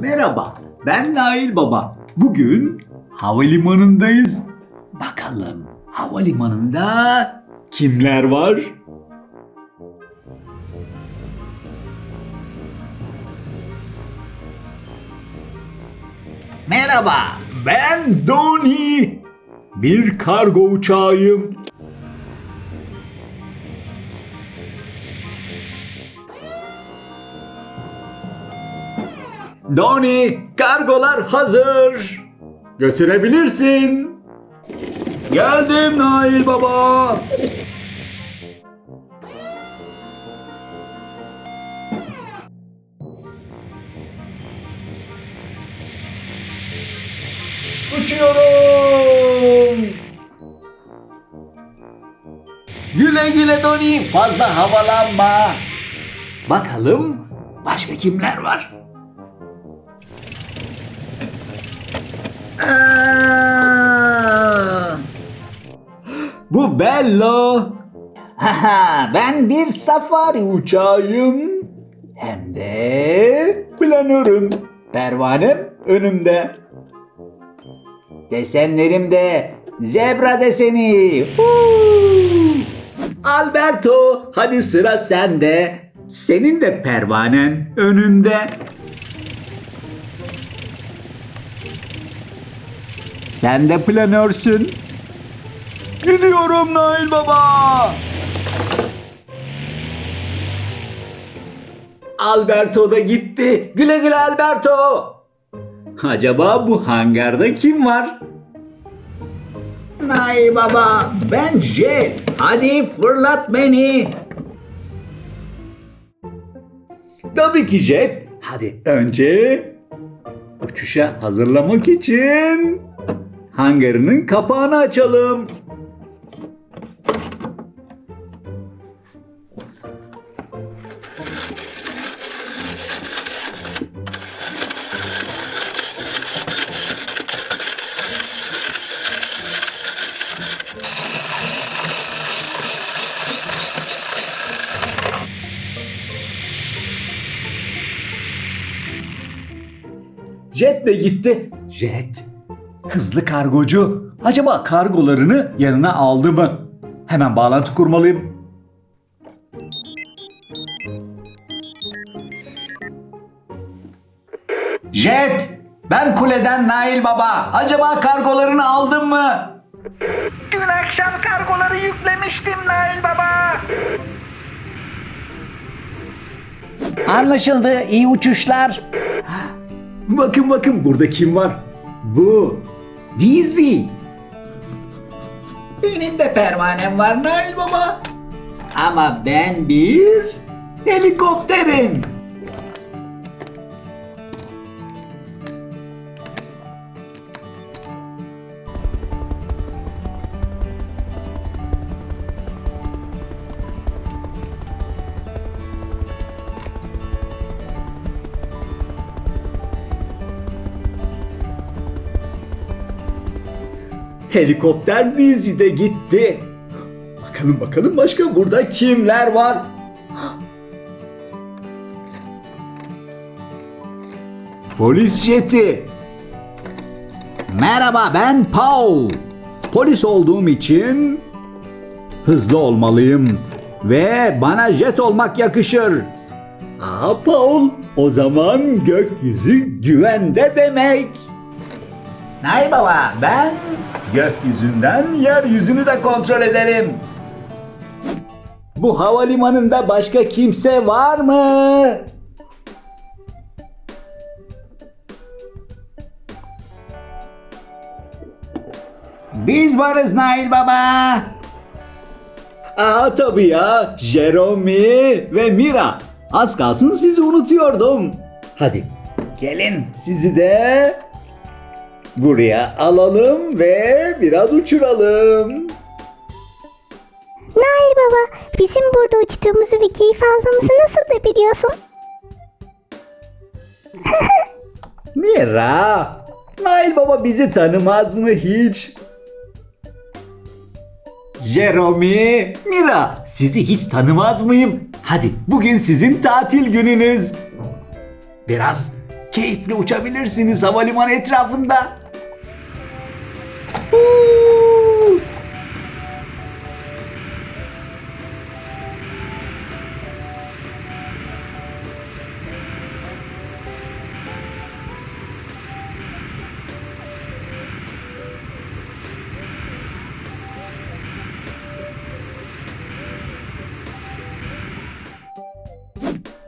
Merhaba, ben Nail Baba. Bugün havalimanındayız. Bakalım havalimanında kimler var? Merhaba, ben Doni. Bir kargo uçağıyım. Doni, kargolar hazır. Götürebilirsin. Geldim Nail Baba. Uçuyorum. Güle güle Doni, fazla havalanma. Bakalım başka kimler var? Bu Bello. Ben bir safari uçağıyım. Hem de planörüm. Pervanem önümde. Desenlerim de zebra deseni. Alberto, hadi sıra sende. Senin de pervanen önünde. Sen de planörsün. Gidiyorum Nail Baba. Alberto da gitti. Güle güle Alberto. Acaba bu hangarda kim var? Nail Baba, ben Jet. Hadi fırlat beni. Tabii ki Jet. Hadi önce uçuşa hazırlamak için hangarının kapağını açalım. Jet de gitti. Jet, hızlı kargocu. Acaba kargolarını yanına aldı mı? Hemen bağlantı kurmalıyım. Jet, ben kuleden Nail Baba. Acaba kargolarını aldın mı? Dün akşam kargoları yüklemiştim Nail Baba. Anlaşıldı. İyi uçuşlar. Bakın bakın burada kim var? Bu Dizzy. Benim de pervanem var Nail Baba. Ama ben bir helikopterim. Helikopter bizi de gitti. Bakalım bakalım başka burada kimler var? Polis jeti. Merhaba ben Paul. Polis olduğum için hızlı olmalıyım ve bana jet olmak yakışır. Aa Paul, o zaman gökyüzü güvende demek. Nay baba ben gökyüzünden yeryüzünü de kontrol ederim. Bu havalimanında başka kimse var mı? Biz varız Nail Baba. Aa tabii ya. Jeremy ve Mira. Az kalsın sizi unutuyordum. Hadi gelin sizi de buraya alalım ve biraz uçuralım. Nail baba, bizim burada uçtuğumuzu ve keyif aldığımızı nasıl da biliyorsun? Mira, Nail Baba bizi tanımaz mı hiç? Jeremy, Mira, sizi hiç tanımaz mıyım? Hadi bugün sizin tatil gününüz. Biraz keyifli uçabilirsiniz havalimanı etrafında.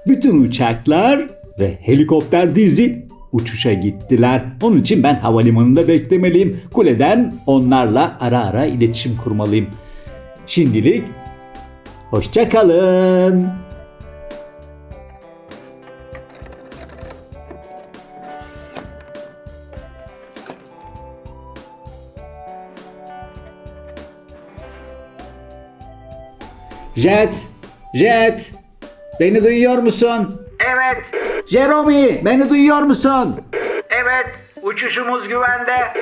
Bütün uçaklar ve helikopter dizi uçuşa gittiler. Onun için ben havalimanında beklemeliyim. Kuleden onlarla ara ara iletişim kurmalıyım. Şimdilik hoşça kalın. Jet, Jet, beni duyuyor musun? Evet, Jeremy, beni duyuyor musun? evet. Uçuşumuz güvende.